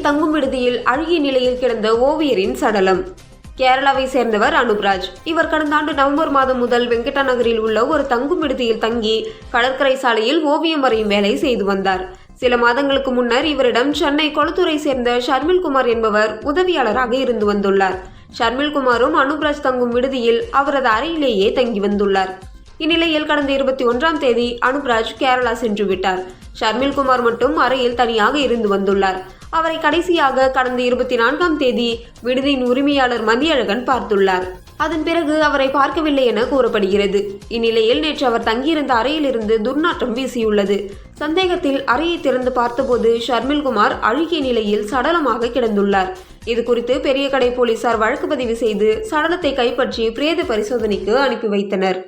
தங்கும் விடுதியில் அழுகிய நிலையில் கிடந்த ஓவியரின் சடலம். கேரளாவை சேர்ந்தவர் அனுப்ராஜ். இவர் கடந்த ஆண்டு நவம்பர் மாதம் முதல் வெங்கடா நகரில் உள்ள ஒரு தங்கும் விடுதியில் தங்கி கடற்கரை சாலையில் ஓவியம் வரையும் வேலை செய்து வந்தார். சில மாதங்களுக்கு முன்னர் இவரிடம் சென்னை கொளத்தூரை சேர்ந்த ஷர்மில்குமார் என்பவர் உதவியாளராக இருந்து வந்துள்ளார். ஷர்மில்குமாரும் அனுப்ராஜ் தங்கும் விடுதியில் அவரது அறையிலேயே தங்கி வந்துள்ளார். இந்நிலையில் கடந்த இருபத்தி ஒன்றாம் தேதி அனுப்ராஜ் கேரளா சென்று விட்டார். ஷர்மில் குமார் மட்டும் அறையில் தனியாக இருந்து வந்துள்ளார். அவரை கடைசியாக கடந்த இருபத்தி நான்காம் தேதி விடுதியின் உரிமையாளர் மதியழகன் பார்த்துள்ளார். அதன் பிறகு அவரை பார்க்கவில்லை என கூறப்படுகிறது. இந்நிலையில் நேற்று அவர் தங்கியிருந்த அறையிலிருந்து துர்நாற்றம் வீசியுள்ளது. சந்தேகத்தில் அறையை திறந்து பார்த்தபோது ஷர்மில்குமார் அழுகிய நிலையில் சடலமாக கிடந்துள்ளார். இது குறித்து பெரிய கடை போலீசார் வழக்கு பதிவு செய்து சடலத்தை கைப்பற்றி பிரேத பரிசோதனைக்கு அனுப்பி வைத்தனர்.